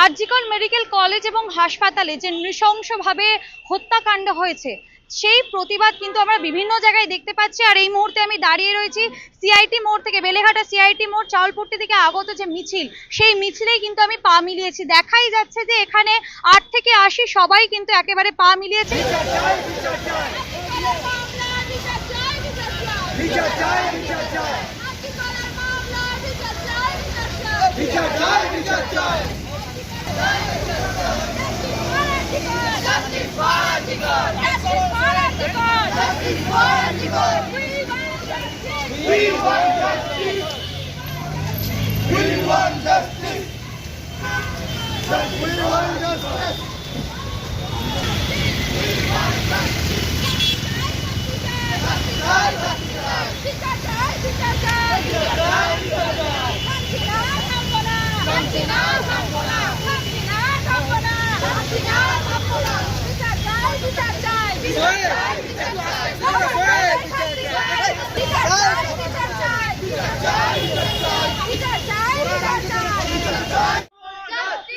RG Kar medical college এবং হাসপাতালে যে নৃশংসভাবে হত্যাকাণ্ড হয়েছে, সেই প্রতিবাদ কিন্তু আমরা বিভিন্ন জায়গায় দেখতে পাচ্ছি। আর এই মুহূর্তে আমি দাঁড়িয়ে রয়েছি সিআইটি মোড় থেকে, বেলেঘাটা সিআইটি মোড়, চাউলপট্টি থেকে আগত যে মিছিল, সেই মিছিলেই কিন্তু আমি পা মিলিয়েছি। দেখাই যাচ্ছে যে এখানে আট থেকে আশি সবাই কিন্তু একেবারে পা মিলিয়েছে। Come on!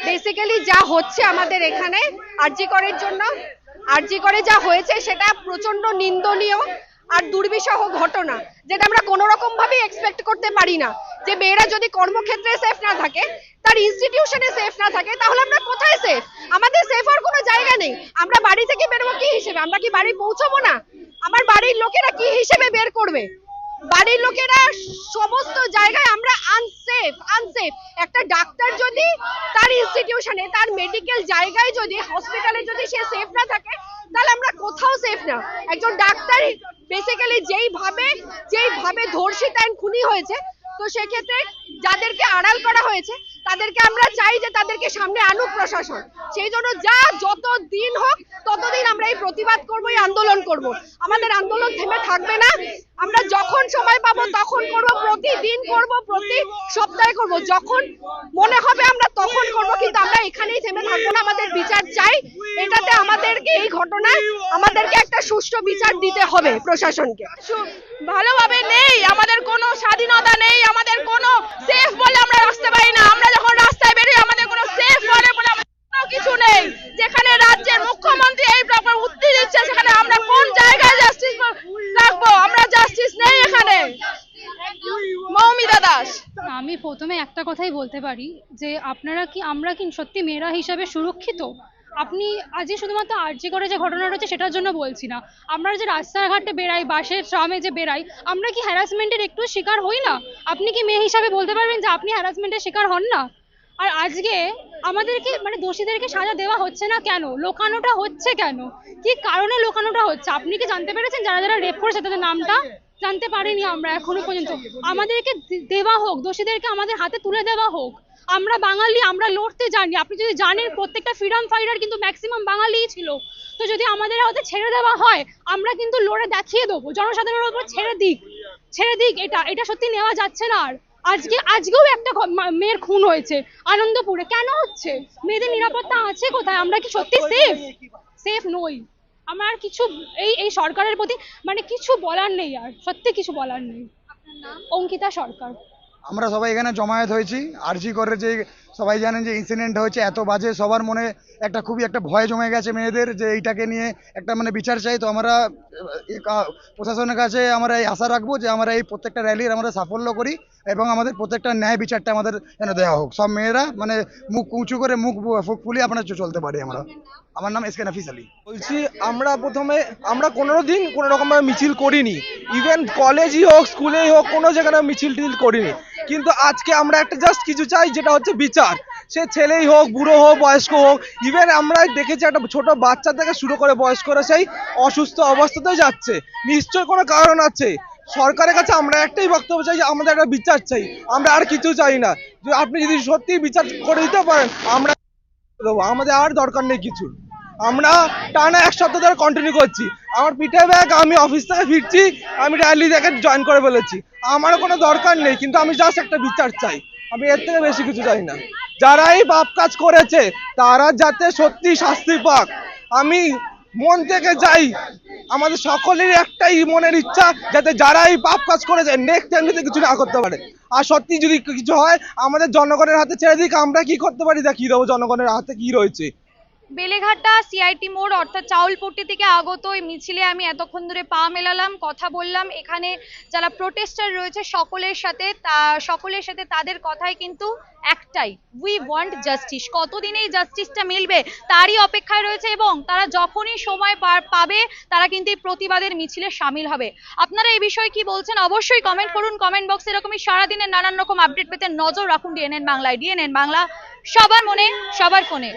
বেসিক্যালি যা হচ্ছে আমাদের এখানে আরজি করের জন্য আরজি করে যা হয়েছে সেটা প্রচণ্ড নিন্দনীয় আর দুর্বিষহ ঘটনা, যেটা আমরা কোনো রকম ভাবে এক্সপেক্ট করতে পারি না। যে মেয়েরা যদি কর্মক্ষেত্রে সেফ না থাকে, তার ইনস্টিটিউশনে সেফ না থাকে, তাহলে আমরা কোথায় সেফ আমাদের সেফ আর কোনো জায়গা নেই। আমরা বাড়ি থেকে বেরোবো কি হিসেবে? আমরা কি বাড়ি পৌঁছবো না? আমার বাড়ির লোকেরা কি হিসেবে বের করবে? বাড়ির লোকেরা সমস্ত জায়গায় আমরা আনসেফ আনসেফ একটা ডাক্তার যদি তার ইনস্টিটিউশনে তার মেডিকেল জায়গায় যদি হসপিটালে যদি সে সেফ না থাকে, তাহলে আমরা কোথাও সেফ না। একজন ডাক্তার বেসিক্যালি যেইভাবে যেইভাবে ধর্ষিত খুনি হয়েছে তো সেক্ষেত্রে যাদেরকে আড়াল করা হয়েছে, তাদেরকে আমরা চাই যে তাদেরকে সামনে আনুক প্রশাসন। সেই জন্য যা যত দিন হোক, ততদিন আমরা এই প্রতিবাদ করব, এই আন্দোলন করব। আমাদের আন্দোলন থেমে থাকবে না। আমরা যখন সময় পাবো তখন করব, প্রতিদিন করব, প্রতি সপ্তাহে করব। যখন মনে হবে আমরা তখন করব, কিন্তু আমরা এখানেই থেমে থাকব না। আমাদের বিচার চাই। এটাতে আমাদেরকে এই ঘটনায় আমাদেরকে একটা সুষ্ঠু বিচার দিতে হবে প্রশাসনকে। ভালোভাবে নেই। আমাদের কোনো স্বাধীনতা নেই। আমাদের কোনো সেফ বলে আমরা রাস্তা পাই না। আমরা যখন রাস্তায় বেরোই, আমাদের কোনো সেফ বলে বলে কিছু নেই। যেখানে রাজ্যের মুখ্যমন্ত্রী এই প্রকার উত্তি দিচ্ছে সেখানে আমরা কোন জায়গায় জাস্টিস রাখব আমরা জাস্টিস নেই এখানে মৌমিতা দাস আমি প্রথমে একটা কথাই বলতে পারি যে আপনারা কি, আমরা কি সত্যি মেয়েরা হিসাবে সুরক্ষিত? আপনি আজকে শুধুমাত্র আর্জি করে যে ঘটনা রয়েছে সেটার জন্য বলছি না। আমরা যে রাস্তাঘাটে বেরাই বাসে ট্রামে যে বেরাই আমরা কি হ্যারাসমেন্টের একটু শিকার হই না? আপনি কি মেয়ে হিসাবে বলতে পারবেন যে আপনি হ্যারাসমেন্টের শিকার হন না? আর আজকে আমাদেরকে মানে দোষীদেরকে সাজা দেওয়া হচ্ছে না কেন? লোকানোটা হচ্ছে কেন? কি কারণে লোকানোটা হচ্ছে? আপনি কি জানতে পেরেছেন যারা যারা রেপ করেছে তাদের নামটা? জানতে পারিনি আমরা এখনও পর্যন্ত। আমাদেরকে দেওয়া হোক, দোষীদেরকে আমাদের হাতে তুলে দেওয়া হোক। আমরা বাঙালি, আমরা লড়তে জানি। আপনি যদি জানেন প্রত্যেকটা ফ্রিডম ফাইটার কিন্তু ম্যাক্সিমাম বাঙালিই ছিল। তো যদি আমাদের হাতে ছেড়ে দেওয়া হয়, আমরা কিন্তু লড়ে দেখিয়ে দেবো। জনসাধারণের উপর ছেড়ে দিক। ছেড়ে দিক, এটা এটা সত্যি নেওয়া যাচ্ছে না আর। আজকে, আজকেও একটা মেয়ের খুন হয়েছে আনন্দপুরে। কেন হচ্ছে? মেয়েদের নিরাপত্তা আছে কোথায়? আমরা কি সত্যি সেফ সেফ নই। আমার আর কিছু এই এই সরকারের প্রতি মানে কিছু বলার নেই আর সত্যি কিছু বলার নেই। অঙ্কিতা সরকার। আমরা সবাই এখানে জমায়েত হয়েছি। আরজি করে যে সবাই জানেন যে ইনসিডেন্ট হয়েছে, এত বাজে, সবার মনে একটা খুবই একটা ভয় জমে গেছে মেয়েদের যে এইটাকে নিয়ে একটা মানে বিচার চাই। তো আমরা প্রশাসনের কাছে আমরা এই আশা রাখব যে আমরা এই প্রত্যেকটা র্যালির আমরা সাফল্য করি এবং আমাদের প্রত্যেকটা ন্যায় বিচারটা আমাদের যেন দেওয়া হোক। সব মেয়েরা মানে মুখ উঁচু করে মুখ ফুক ফুলিয়ে আপনার চলতে পারি আমরা। আমার নাম এস কে নাফিস আলী। বলছি, আমরা প্রথমে, আমরা কোনো দিন কোনো রকম ভাবে মিছিল করিনি। ইভেন কলেজই হোক স্কুলেই হোক, কোনো জায়গায় মিছিল টিল করিনি। কিন্তু আজকে আমরা একটা জাস্ট কিছু চাই, যেটা হচ্ছে বিচার। সে ছেলেই হোক, বুড়ো হোক, বয়স্ক হোক ইভেন আমরা দেখেছি একটা ছোট বাচ্চা থেকে শুরু করে বয়স্করা সেই অসুস্থ অবস্থাতেই যাচ্ছে। নিশ্চয় কোনো কারণ আছে। সরকারের কাছে আমরা একটাই বক্তব্য চাই যে আমাদের একটা বিচার চাই। আমরা আর কিছু চাই না। আপনি যদি সত্যি বিচার করে দিতে পারেন, আমরা দেবো। আমাদের আর দরকার নেই কিছু। আমরা টানা এক সপ্তাহ ধরে কন্টিনিউ করছি। আমার পিঠে ব্যাগ, আমি অফিস থেকে ফিরছি, আমি র্যালি দেখে জয়েন করে বলেছি আমারও কোনো দরকার নেই, কিন্তু আমি জাস্ট একটা বিচার চাই। আমি এর থেকে বেশি কিছু চাই না। যারা এই পাপ কাজ করেছে, তারা যাতে সত্যি শাস্তি পাক। আমি মন থেকে যাই আমাদের সকলেরই একটাই মনের ইচ্ছা, যাতে যারা এই পাপ কাজ করেছে নেক্সট টাইম যাতে কিছু না করতে পারে। আর সত্যি যদি কিছু হয়, আমাদের জনগণের হাতে ছেড়ে দিক, আমরা কি করতে পারি? দেখিয়ে দেবো? জনগণের হাতে কি রয়েছে? বেলেঘাটা সিআইটি মোড়, অর্থাৎ চাউলপট্টি থেকে আগত এই মিছিলে আমি এতক্ষণ ধরে পা মেলালাম, কথা বললাম। এখানে যারা প্রোটেস্টার রয়েছে, সকলের সাথে তা, সকলের সাথে তাদের কথাই কিন্তু একটাই উই ওয়ান্ট জাস্টিস কতদিন এই জাস্টিসটা মিলবে? তারই অপেক্ষায় রয়েছে এবং তারা যখনই সময় পাবে, তারা কিন্তু এই প্রতিবাদের মিছিলে সামিল হবে। আপনারা এই বিষয়ে কি বলছেন? অবশ্যই কমেন্ট করুন কমেন্ট বক্সে এরকমই সারাদিনের নানান রকম আপডেট পেতে নজর রাখুন ডিএনএন বাংলায়। ডিএনএন বাংলা, সবার মনে, সবার ফোনে।